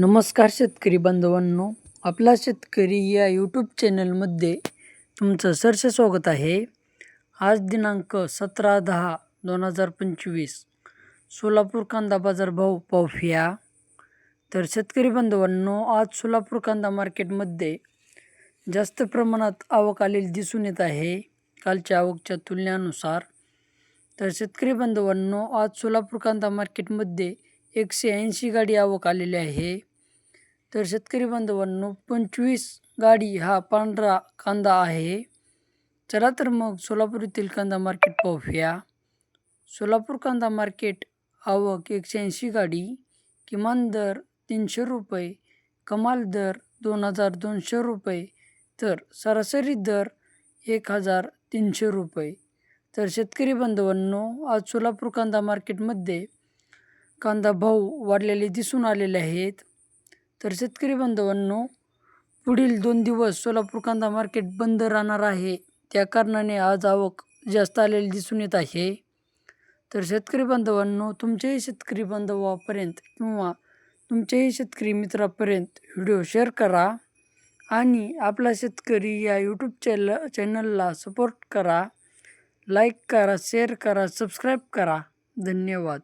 नमस्कार शेतकरी बांधवांनो. आपला शेतकरी या यूट्यूब चॅनलमध्ये तुमचं सरस स्वागत आहे. आज दिनांक सतरा दहा दोन हजार पंचवीस सोलापूर कांदा बाजार भाव पाहूया तर शेतकरी बांधवांनो आज सोलापूर कांदा मार्केटमध्ये जास्त प्रमाणात आवक आलेली दिसून येत आहे कालच्या आवकच्या तुलनेनुसार. तर शेतकरी बांधवांनो आज सोलापूर कांदा मार्केटमध्ये एकशे ऐंशी गाडी आवक आलेली आहे. तर शेतकरी बांधवांनो पंचवीस गाडी हा पांढरा कांदा आहे. चला तर मग सोलापूर येथील कांदा मार्केट पाहूया. सोलापूर कांदा मार्केट आवक एकशे ऐंशी गाडी किमान दर तीनशे रुपये कमाल दर दोन हजार दोनशे रुपये तर सरासरी दर एक हजार तीनशे रुपये. तर शेतकरी बांधवांनो आज सोलापूर कांदा मार्केटमध्ये कांदा भाव वाढलेले दिसून आलेले आहेत. तर शेतकरी बांधवांनो पुढील दोन दिवस सोलापूर कांदा मार्केट बंद राहणार आहे. त्या कारणाने आज आवक जास्त आलेली दिसून येत आहे. तर शेतकरी बांधवांनो तुमच्याही शेतकरी बांधवापर्यंत किंवा तुमच्याही शेतकरी मित्रापर्यंत व्हिडिओ शेअर करा आणि आपला शेतकरी या यूट्यूब चॅनल चॅनलला सपोर्ट करा. लाईक करा शेअर करा सबस्क्राईब करा. धन्यवाद.